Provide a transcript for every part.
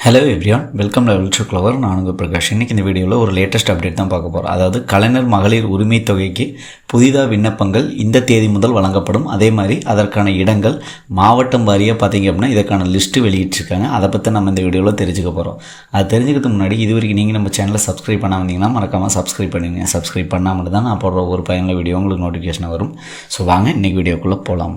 Hello everyone welcome level to clever நான் உங்கள் பிரகாஷ். இன்றைக்கி இந்த வீடியோவில் ஒரு லேட்டஸ்ட் அப்டேட் தான் பார்க்க போகிறோம் அதாவது கலைஞர் மகளிர் உரிமை தொகைக்கு புதிதாக விண்ணப்பங்கள் இந்த தேதி முதல் வழங்கப்படும். அதே மாதிரி அதற்கான இடங்கள் மாவட்டம் வாரியாக பார்த்தீங்க அப்படின்னா இதற்கான லிஸ்ட்டு வெளியிட்டிருக்காங்க. அதை பற்றி நம்ம இந்த வீடியோவில் தெரிஞ்சுக்க போகிறோம் அது தெரிஞ்சுக்கிறதுக்கு முன்னாடி இது வரைக்கும் நீங்கள் நம்ம சேனலை சப்ஸ்கிரைப் பண்ணாம இருந்தீங்கன்னா மறக்காமல் சப்ஸ்கிரைப் பண்ணுங்க சப்ஸ்கிரைப் பண்ணாமல் தான் நான் போடுற ஒரு பயனுள்ள வீடியோ உங்களுக்கு நோட்டிஃபிகேஷன் வரும். ஸோ வாங்க இன்றைக்கி வீடியோக்குள்ளே போகலாம்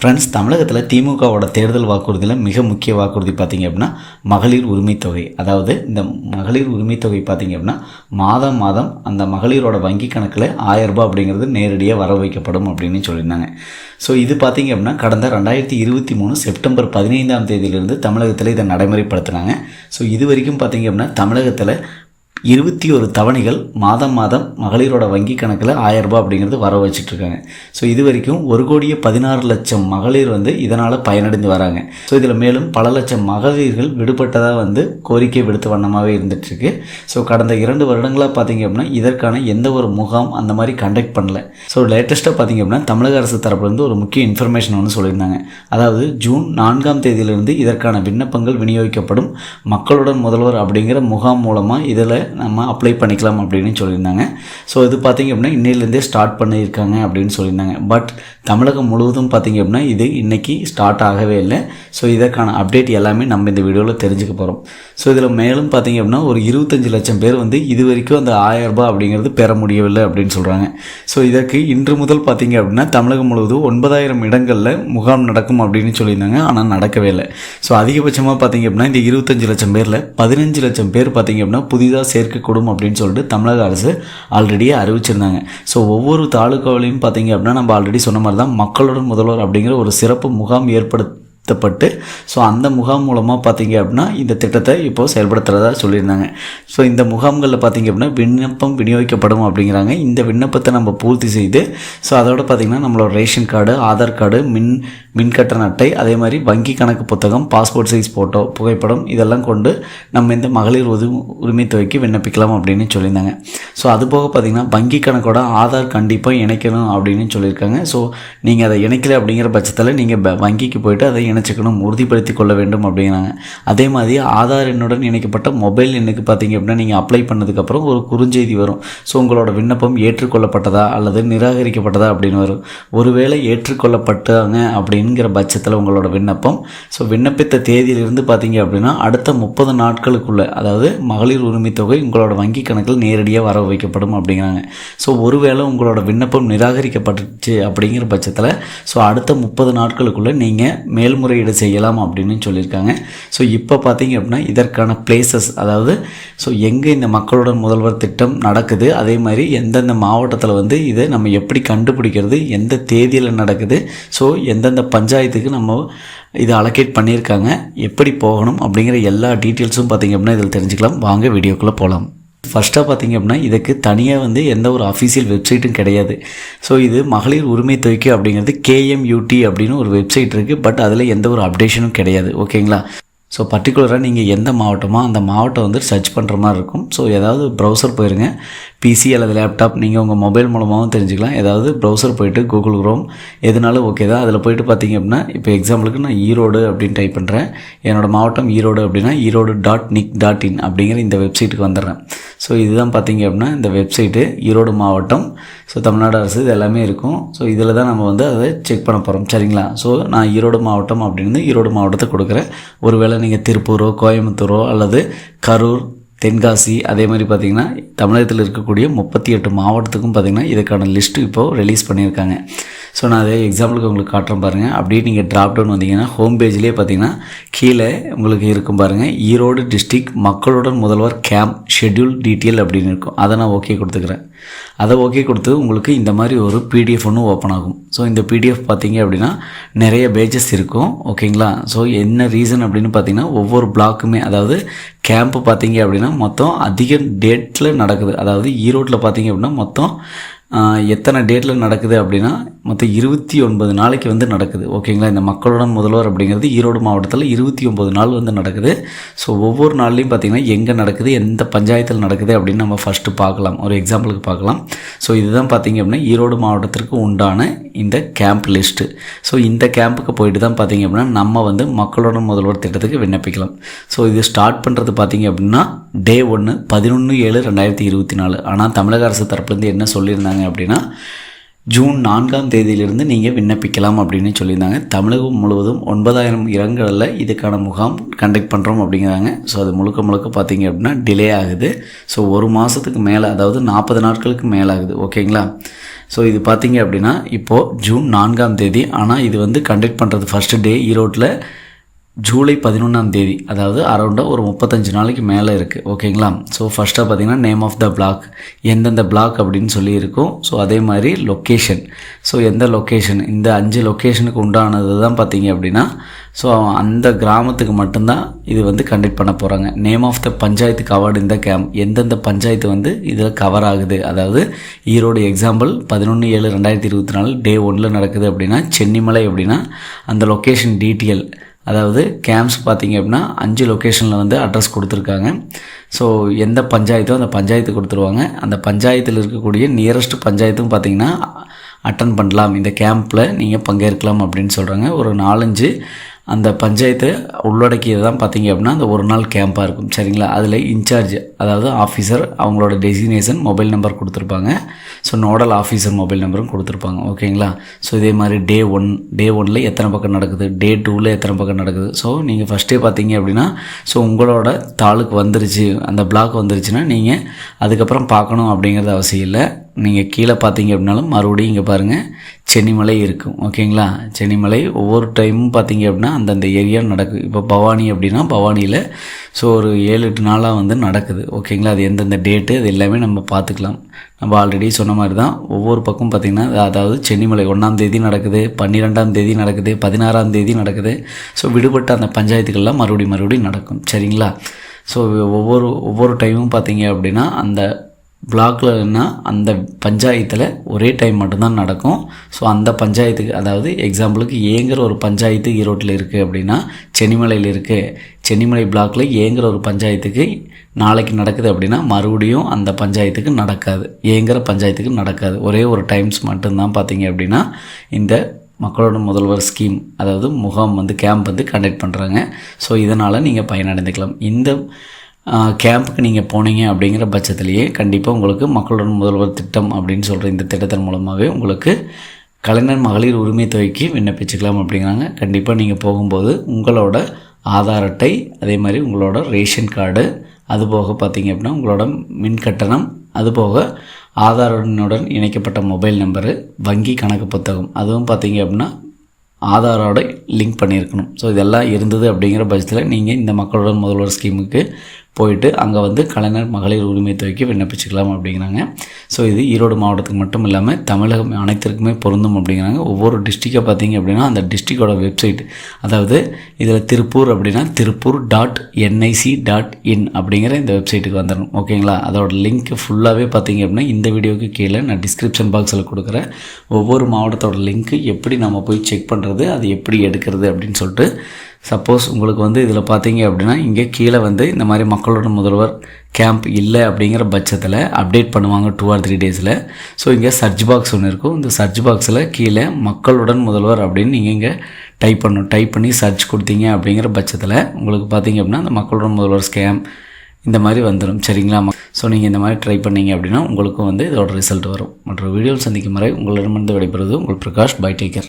ஃப்ரெண்ட்ஸ் தமிழகத்தில் திமுகவோட தேர்தல் வாக்குறுதியில் மிக முக்கிய வாக்குறுதி பார்த்திங்க அப்படின்னா மகளிர் உரிமைத்தொகை அதாவது இந்த மகளிர் உரிமைத்தொகை பார்த்திங்க அப்படின்னா மாதம் மாதம் அந்த மகளிரோட வங்கி கணக்கில் ஆயிரம் ரூபாய் அப்படிங்கிறது நேரடியாக வர வைக்கப்படும் அப்படின்னு சொல்லியிருந்தாங்க. ஸோ இது பார்த்தீங்க அப்படின்னா கடந்த ரெண்டாயிரத்தி இருபத்தி மூணு செப்டம்பர் பதினைந்தாம் தேதியிலிருந்து தமிழகத்தில் இதை நடைமுறைப்படுத்தினாங்க. ஸோ இது வரைக்கும் பார்த்தீங்க அப்படின்னா தமிழகத்தில் இருபத்தி ஒரு தவணைகள் மாதம் மாதம் மகளிரோட வங்கி கணக்கில் ஆயரரூபா அப்படிங்கிறது வர வச்சுட்ருக்காங்க. ஸோ இது வரைக்கும் ஒரு கோடியே பதினாறு லட்சம் மகளிர் வந்து இதனால் பயனடைந்து வராங்க. ஸோ இதில் மேலும் பல லட்சம் மகளிர்கள் விடுபட்டதாக வந்து கோரிக்கை விடுத்த வண்ணமாகவே இருந்துகிட்ருக்கு ஸோ கடந்த இரண்டு வருடங்களாக பார்த்தீங்க அப்படின்னா இதற்கான எந்த ஒரு முகாம் அந்த மாதிரி கண்டக்ட் பண்ணல. ஸோ லேட்டஸ்ட்டாக பார்த்தீங்க அப்படின்னா தமிழக அரசு தரப்புலேருந்து ஒரு முக்கிய இன்ஃபர்மேஷன் ஒன்று சொல்லியிருந்தாங்க. அதாவது ஜூன் நான்காம் தேதியிலிருந்து இதற்கான விண்ணப்பங்கள் விநியோகிக்கப்படும் மக்களுடன் முதல்வர் அப்படிங்கிற முகாம் மூலமாக இதில் நம்ம அப்ளை பண்ணிக்கலாம் அப்படின்னு சொல்லியிருந்தாங்க. ஸோ இது பார்த்திங்க அப்படின்னா இன்னையிலேருந்தே ஸ்டார்ட் பண்ணியிருக்காங்க அப்படின்னு சொல்லியிருந்தாங்க. பட் தமிழகம் முழுவதும் பார்த்திங்க அப்படின்னா இது இன்றைக்கி ஸ்டார்ட் ஆகவே இல்லை. ஸோ இதற்கான அப்டேட் எல்லாமே நம்ம இந்த வீடியோவில் தெரிஞ்சுக்க போகிறோம் ஸோ இதில் மேலும் பார்த்திங்க அப்படின்னா ஒரு இருபத்தஞ்சு லட்சம் பேர் வந்து இது வரைக்கும் அந்த ஆயரரூபா அப்படிங்கிறது பெற முடியவில்லை அப்படின்னு சொல்கிறாங்க ஸோ இதற்கு இன்று முதல் பார்த்திங்க அப்படின்னா தமிழகம் முழுவதும் ஒன்பதாயிரம் இடங்களில் முகாம் நடக்கும் அப்படின்னு சொல்லியிருந்தாங்க. ஆனால் நடக்கவே இல்லை. ஸோ அதிகபட்சமாக பார்த்திங்க அப்படின்னா இந்த இருபத்தஞ்சு லட்சம் பேரில் பதினஞ்சு லட்சம் பேர் பார்த்திங்க அப்படின்னா புதிதாக சேர்க்கக்கூடும் அப்படின்னு சொல்லிட்டு தமிழக அரசு ஆல்ரெடியே அறிவிச்சிருந்தாங்க. ஸோ ஒவ்வொரு தாலுக்காவிலையும் பார்த்தீங்க அப்படின்னா நம்ம ஆல்ரெடி சொன்ன மாதிரி தான் மக்களுடன் முதல்வர் அப்படிங்கிற ஒரு சிறப்பு முகாம் ஏற்படுத்த நடத்தப்பட்டு ஸோ அந்த முகாம் மூலமாக பார்த்தீங்க அப்படின்னா இந்த திட்டத்தை இப்போது செயல்படுத்துகிறதா சொல்லியிருந்தாங்க. ஸோ இந்த முகாம்களில் பார்த்தீங்க அப்படின்னா விண்ணப்பம் விநியோகிக்கப்படும் அப்படிங்கிறாங்க. இந்த விண்ணப்பத்தை நம்ம பூர்த்தி செய்து ஸோ அதோட பார்த்திங்கன்னா நம்மளோட ரேஷன் கார்டு ஆதார் கார்டு மின் மின்கட்டண அட்டை அதே மாதிரி வங்கி கணக்கு புத்தகம் பாஸ்போர்ட் சைஸ் ஃபோட்டோ புகைப்படம் இதெல்லாம் கொண்டு நம்ம இந்த மகளிர் உது உரிமை தொகைக்கு விண்ணப்பிக்கலாம் அப்படின்னு சொல்லியிருந்தாங்க. ஸோ அது போக பார்த்திங்கன்னா வங்கி கணக்கோட ஆதார் கண்டிப்பாக இணைக்கணும் அப்படின்னு சொல்லியிருக்காங்க. ஸோ நீங்கள் அதை இணைக்கல அப்படிங்கிற பட்சத்தில் நீங்கள் வங்கிக்கு போயிட்டு அதை இணைச்சிக்கணும் உறுதிப்படுத்தி கொள்ள வேண்டும் அப்படிங்கிறாங்க அதே மாதிரி ஆதார் எண்ணுடன் இணைக்கப்பட்ட மொபைல் எண்ணுக்கு பார்த்தீங்க அப்படின்னா நீங்கள் அப்ளை பண்ணதுக்கப்புறம் ஒரு குறுஞ்செய்தி வரும். ஸோ உங்களோட விண்ணப்பம் ஏற்றுக்கொள்ளப்பட்டதா அல்லது நிராகரிக்கப்பட்டதா அப்படின்னு வரும். ஒருவேளை ஏற்றுக்கொள்ளப்பட்டாங்க அப்படின்னு என்கிற பட்சத்தில் உங்களோட விண்ணப்பம். ஸோ விண்ணப்பித்த தேதியிலிருந்து பார்த்தீங்க அப்படின்னா அடுத்த முப்பது நாட்களுக்குள்ளே அதாவது மகளிர் உரிமை தொகை உங்களோட வங்கி கணக்கில் நேரடியாக வர வைக்கப்படும் அப்படிங்கிறாங்க. ஸோ ஒருவேளை உங்களோட விண்ணப்பம் நிராகரிக்கப்பட்டுச்சு அப்படிங்கிற பட்சத்தில் ஸோ அடுத்த முப்பது நாட்களுக்குள்ளே நீங்கள் மேல்முறையீடு செய்யலாம் அப்படின்னு சொல்லியிருக்காங்க. ஸோ இப்போ பார்த்தீங்க அப்படின்னா இதற்கான பிளேசஸ் அதாவது ஸோ எங்கே இந்த மக்களுடன் முதல்வர் திட்டம் நடக்குது அதே மாதிரி எந்தெந்த மாவட்டத்தில் வந்து இதை நம்ம எப்படி கண்டுபிடிக்கிறது எந்த தேதியில் நடக்குது ஸோ எந்தெந்த பஞ்சாயத்துக்கு நம்ம இதை அலோகேட் பண்ணியிருக்காங்க. எப்படி போகணும் அப்படிங்கிற எல்லா டீட்டெயில்ஸும் பார்த்திங்க அப்படின்னா இதில் தெரிஞ்சுக்கலாம். வாங்க வீடியோக்குள்ளே போகலாம். ஃபஸ்ட்டாக பார்த்திங்க அப்படின்னா இதுக்கு தனியாக வந்து எந்த ஒரு அஃபீஷியல் வெப்சைட்டும் கிடையாது. ஸோ இது மகளிர் உரிமை தொகைக்கு அப்படிங்கிறது கேஎம்யூடி அப்படின்னு ஒரு வெப்சைட் இருக்குது பட் அதில் எந்த ஒரு அப்டேஷனும் கிடையாது. ஓகேங்களா ஸோ பர்டிகுலராக நீங்கள் எந்த மாவட்டமோ அந்த மாவட்டம் வந்து சர்ச் பண்ணுற மாதிரி இருக்கும். ஸோ ஏதாவது ப்ரௌசர் போயிருங்க. பிசி அல்லது லேப்டாப் நீங்கள் உங்கள் மொபைல் மூலமாகவும் தெரிஞ்சுக்கலாம். ஏதாவது ப்ரௌசர் போயிட்டு கூகுள் குரோம் எதுனாலும் ஓகே தான். அதில் போயிட்டு பார்த்தீங்க அப்படின்னா இப்போ எக்ஸாம்பிளுக்கு நான் ஈரோடு அப்படின்னு டைப் பண்ணுறேன் என்னோடய மாவட்டம் ஈரோடு அப்படின்னா Erode dot nic dot in அப்படிங்கிற இந்த வெப்சைட்டுக்கு வந்துடுறேன். ஸோ இதுதான் பார்த்தீங்க அப்படின்னா இந்த வெப்சைட்டு ஈரோடு மாவட்டம். ஸோ தமிழ்நாடு அரசு இது எல்லாமே இருக்கும். ஸோ இதில் தான் நம்ம வந்து அதை செக் பண்ண போகிறோம் சரிங்களா? ஸோ நான் ஈரோடு மாவட்டம் அப்படின்னு ஈரோடு மாவட்டத்தை கொடுக்குறேன். ஒருவேளை நீங்கள் திருப்பூரோ கோயம்புத்தூரோ அல்லது கரூர் தென்காசி அதே மாதிரி பார்த்திங்கன்னா தமிழகத்தில் இருக்கக்கூடிய முப்பத்தி எட்டு மாவட்டத்துக்கும் பார்த்திங்கன்னா இதுக்கான லிஸ்ட்டு இப்போது ரிலீஸ் பண்ணியிருக்காங்க. ஸோ நான் அதே எக்ஸாம்பிளுக்கு உங்களுக்கு காட்டுறேன் பாருங்கள் அப்படியே நீங்கள் ட்ராப் டவுன் வந்தீங்கன்னா ஹோம் பேஜ்லேயே பார்த்தீங்கன்னா கீழே உங்களுக்கு இருக்கும் பாருங்கள் ஈரோடு டிஸ்ட்ரிக் மக்களுடன் முதல்வர் கேம்ப் ஷெட்யூல் டீட்டெயில் அப்படின்னு இருக்கும். அதை நான் ஓகே கொடுத்துக்கிறேன். அதை ஓகே கொடுத்து உங்களுக்கு இந்த மாதிரி ஒரு பிடிஎஃப் ஒன்று ஓப்பன் ஆகும். ஸோ இந்த பிடிஎஃப் பார்த்தீங்க அப்படின்னா நிறைய பேஜஸ் இருக்கும். ஓகேங்களா ஸோ என்ன ரீசன் அப்படின்னு பார்த்தீங்கன்னா ஒவ்வொரு பிளாக்குமே அதாவது கேம்ப்பு பார்த்தீங்க அப்படின்னா மொத்தம் அதிக டேட்டில் நடக்குது. அதாவது ஈரோட்டில் பார்த்தீங்க அப்படின்னா மொத்தம் எத்தனை டேட்டில் நடக்குது அப்படின்னா மொத்தம் இருபத்தி ஒன்பது நாளைக்கு வந்து நடக்குது. ஓகேங்களா இந்த மக்களுடன் முதல்வர் அப்படிங்கிறது ஈரோடு மாவட்டத்தில் இருபத்தி ஒம்பது நாள் வந்து நடக்குது. ஸோ ஒவ்வொரு நாள்லையும் பார்த்திங்கன்னா எங்கே நடக்குது எந்த பஞ்சாயத்தில் நடக்குது அப்படின்னு நம்ம ஃபஸ்ட்டு பார்க்கலாம். ஒரு எக்ஸாம்பிளுக்கு பார்க்கலாம். ஸோ இதுதான் பார்த்திங்க அப்படின்னா ஈரோடு மாவட்டத்திற்கு உண்டான இந்த கேம்ப் லிஸ்ட்டு ஸோ இந்த கேம்புக்கு போயிட்டு தான் பார்த்திங்க அப்படின்னா நம்ம வந்து மக்களுடன் முதல்வர் திட்டத்துக்கு விண்ணப்பிக்கலாம். ஸோ இது ஸ்டார்ட் பண்ணுறது பார்த்திங்க அப்படின்னா டே ஒன்று பதினொன்று ஏழு ரெண்டாயிரத்தி இருபத்தி நாலு. ஆனால் தமிழக அரசு தரப்புலேருந்து என்ன சொல்லியிருந்தாங்க அப்படின்னா ஜூன் நான்காம் தேதியிலிருந்து நீங்கள் விண்ணப்பிக்கலாம் அப்படின்னு சொல்லியிருந்தாங்க. தமிழகம் முழுவதும் ஒன்பதாயிரம் இடங்களில் இதுக்கான முகாம் கண்டக்ட் பண்ணுறோம் அப்படிங்கிறாங்க. ஸோ அது முழுக்க முழுக்க பார்த்தீங்க அப்படின்னா டிலே ஆகுது. ஸோ ஒரு மாதத்துக்கு மேலே அதாவது நாற்பது நாட்களுக்கு மேலே ஆகுது. ஓகேங்களா? ஸோ இது பார்த்தீங்க அப்படின்னா இப்போது ஜூன் நான்காம் தேதி. ஆனால் இது வந்து கண்டக்ட் பண்ணுறது ஃபஸ்ட்டு டே ஈரோட்டில் ஜூலை பதினொன்றாம் தேதி அதாவது அரௌண்டாக ஒரு முப்பத்தஞ்சு நாளைக்கு மேலே இருக்குது ஓகேங்களா? ஸோ ஃபஸ்ட்டாக பார்த்தீங்கன்னா நேம் ஆஃப் த பிளாக் எந்தெந்த பிளாக் அப்படின்னு சொல்லி இருக்கும் ஸோ அதே மாதிரி லொக்கேஷன் ஸோ எந்த லொக்கேஷன் இந்த அஞ்சு லொக்கேஷனுக்கு உண்டானது தான் பார்த்தீங்க அப்படின்னா ஸோ அந்த கிராமத்துக்கு மட்டும்தான் இது வந்து கண்டக்ட் பண்ண போகிறாங்க நேம் ஆஃப் த பஞ்சாயத்துக்கு அவார்டு இந்த கேம்ப் எந்தெந்த பஞ்சாயத்து வந்து இதில் கவர் ஆகுது. அதாவது ஈரோடு எக்ஸாம்பிள் பதினொன்று ஏழு ரெண்டாயிரத்தி இருபத்தி நாலு டே ஒன்றில் நடக்குது அப்படின்னா சென்னிமலை அப்படின்னா அந்த லொக்கேஷன் டீட்டெயில் அதாவது கேம்ப்ஸ் பார்த்தீங்க அப்படின்னா அஞ்சு லொக்கேஷனில் வந்து அட்ரஸ் கொடுத்துருக்காங்க. ஸோ எந்த பஞ்சாயத்தோ அந்த பஞ்சாயத்து கொடுத்துருவாங்க. அந்த பஞ்சாயத்தில் இருக்கக்கூடிய நியரஸ்ட் பஞ்சாயத்தும் பார்த்தீங்கன்னா அட்டன் பண்ணலாம். இந்த கேம்பில் நீங்கள் பங்கேற்கலாம் அப்படின்னு சொல்கிறாங்க ஒரு நாலஞ்சு அந்த பஞ்சாயத்தை உள்ளடக்கியது தான் பார்த்தீங்க அப்படின்னா அந்த ஒரு நாள் கேம்பாக இருக்கும். சரிங்களா? அதில் இன்சார்ஜ் அதாவது ஆஃபீஸர் அவங்களோட டெசிக்னேஷன் மொபைல் நம்பர் கொடுத்துருப்பாங்க. ஸோ நோடல் ஆஃபீஸர் மொபைல் நம்பரும் கொடுத்துருப்பாங்க. ஓகேங்களா ஸோ இதே மாதிரி டே ஒன் டே ஒனில் எத்தனை பக்கம் நடக்குது? டே டூவில் எத்தனை பக்கம் நடக்குது? ஸோ நீங்கள் ஃபஸ்ட்டே பார்த்தீங்க அப்படின்னா ஸோ உங்களோட தாளுக்கு வந்துருச்சு அந்த பிளாக் வந்துருச்சுன்னா நீங்கள் அதுக்கப்புறம் பார்க்கணும் அப்படிங்கிறது அவசியம் இல்லை. நீங்கள் கீழே பார்த்தீங்க அப்படின்னாலும் மறுபடியும் இங்கே பாருங்கள் சென்னிமலை இருக்கும். ஓகேங்களா? சென்னிமலை ஒவ்வொரு டைமும் பார்த்தீங்க அப்படின்னா அந்தந்த ஏரியா நடக்கும் இப்போ பவானி அப்படின்னா பவானியில் ஸோ ஒரு ஏழு எட்டு நாளாக வந்து நடக்குது. ஓகேங்களா? அது எந்தெந்த டேட்டு அது எல்லாமே நம்ம பார்த்துக்கலாம். நம்ம ஆல்ரெடி சொன்ன மாதிரி தான் ஒவ்வொரு பக்கம் பார்த்திங்கன்னா அதாவது சென்னிமலை ஒன்றாம் தேதி நடக்குது பன்னிரெண்டாம் தேதி நடக்குது பதினாறாம் தேதி நடக்குது. ஸோ விடுபட்ட அந்த பஞ்சாயத்துக்கள்லாம் மறுபடியும் மறுபடியும் நடக்கும். சரிங்களா? ஸோ ஒவ்வொரு ஒவ்வொரு டைமும் பார்த்தீங்க அப்படின்னா அந்த பிளாக்லன்னா அந்த பஞ்சாயத்தில் ஒரே டைம் மட்டும்தான் நடக்கும். ஸோ அந்த பஞ்சாயத்துக்கு அதாவது எக்ஸாம்பிளுக்கு ஏங்கிற ஒரு பஞ்சாயத்து ஈரோட்டில் இருக்குது அப்படின்னா சென்னிமலையில் இருக்குது சென்னிமலை பிளாக்ல ஏங்கிற ஒரு பஞ்சாயத்துக்கு நாளைக்கு நடக்குது அப்படின்னா மறுபடியும் அந்த பஞ்சாயத்துக்கு நடக்காது. ஏங்கிற பஞ்சாயத்துக்கு நடக்காது. ஒரே ஒரு டைம்ஸ் மட்டும்தான் பார்த்தீங்க அப்படின்னா இந்த மக்களோட முதல்வர் ஸ்கீம் அதாவது முகாம் வந்து கேம்ப் வந்து கண்டக்ட் பண்ணுறாங்க ஸோ இதனால் நீங்கள் பயனடைந்துக்கலாம். இந்த கேம்புக்கு நீங்கள் போனீங்க அப்படிங்கிற பட்சத்திலேயே கண்டிப்பாக உங்களுக்கு மக்களுடன் முதல்வர் திட்டம் அப்படின்னு சொல்கிற இந்த திட்டத்தின் மூலமாகவே உங்களுக்கு கலைஞர் மகளிர் உரிமை தொகைக்கு விண்ணப்பிச்சுக்கலாம் அப்படிங்கிறாங்க. கண்டிப்பாக நீங்கள் போகும்போது உங்களோட ஆதார் அட்டை அதே மாதிரி உங்களோட ரேஷன் கார்டு அதுபோக பார்த்தீங்க அப்படின்னா உங்களோட மின் கட்டணம் அதுபோக ஆதாருடன் இணைக்கப்பட்ட மொபைல் நம்பரு வங்கி கணக்கு புத்தகம் அதுவும் பார்த்தீங்க அப்படின்னா ஆதாரோட லிங்க் பண்ணியிருக்கணும். ஸோ இதெல்லாம் இருந்தது அப்படிங்கிற பட்சத்தில் நீங்கள் இந்த மக்களுடன் முதல்வர் ஸ்கீமுக்கு போயிட்டு அங்கே வந்து கலைஞர் மகளிர் உரிமை தொகைக்கு விண்ணப்பிச்சுக்கலாம் அப்படிங்கிறாங்க. ஸோ இது ஈரோடு மாவட்டத்துக்கு மட்டும் இல்லாமல் தமிழகம் அனைத்திற்குமே பொருந்தும் அப்படிங்கிறாங்க. ஒவ்வொரு டிஸ்ட்ரிக்டை பார்த்தீங்க அப்படின்னா அந்த டிஸ்ட்ரிக்டோட வெப்சைட் அதாவது இதில் திருப்பூர் அப்படின்னா Tiruppur dot NIC dot in அப்படிங்கிற இந்த வெப்சைட்டுக்கு வந்துடணும். ஓகேங்களா அதோட லிங்க் ஃபுல்லாகவே பார்த்தீங்க அப்படின்னா இந்த வீடியோக்கு கீழே நான் டிஸ்கிரிப்ஷன் பாக்ஸில் கொடுக்குறேன். ஒவ்வொரு மாவட்டத்தோட லிங்க்கு எப்படி நம்ம போய் செக் பண்ணுறது அது எப்படி எடுக்கிறது அப்படின்னு சொல்லிட்டு சப்போஸ் உங்களுக்கு வந்து இதில் பார்த்தீங்க அப்படின்னா இங்கே கீழே வந்து இந்த மாதிரி மக்களோட முதல்வர் கேம்ப் இல்லை அப்படிங்கிற பட்சத்தில் அப்டேட் பண்ணுவாங்க டூ ஆர் த்ரீ டேஸில் ஸோ இங்கே சர்ச் பாக்ஸ் ஒன்று இருக்கும். இந்த சர்ச் பாக்ஸில் கீழே மக்களுடன் முதல்வர் அப்படின்னு நீங்கள் இங்கே டைப் பண்ணணும் டைப் பண்ணி சர்ச் கொடுத்தீங்க அப்படிங்கிற பட்சத்தில் உங்களுக்கு பார்த்தீங்க அப்படின்னா அந்த மக்களுடன் முதல்வர் ஸ்கேம் இந்த மாதிரி வந்துடும் சரிங்களா? ஸோ நீங்கள் இந்த மாதிரி ட்ரை பண்ணீங்க அப்படின்னா உங்களுக்கும் வந்து இதோட ரிசல்ட் வரும். மற்ற வீடியோவில் சந்திக்கும் வரை உங்களிடமிருந்து விடைபெறுவது உங்கள் பிரகாஷ் பை டேக்கர்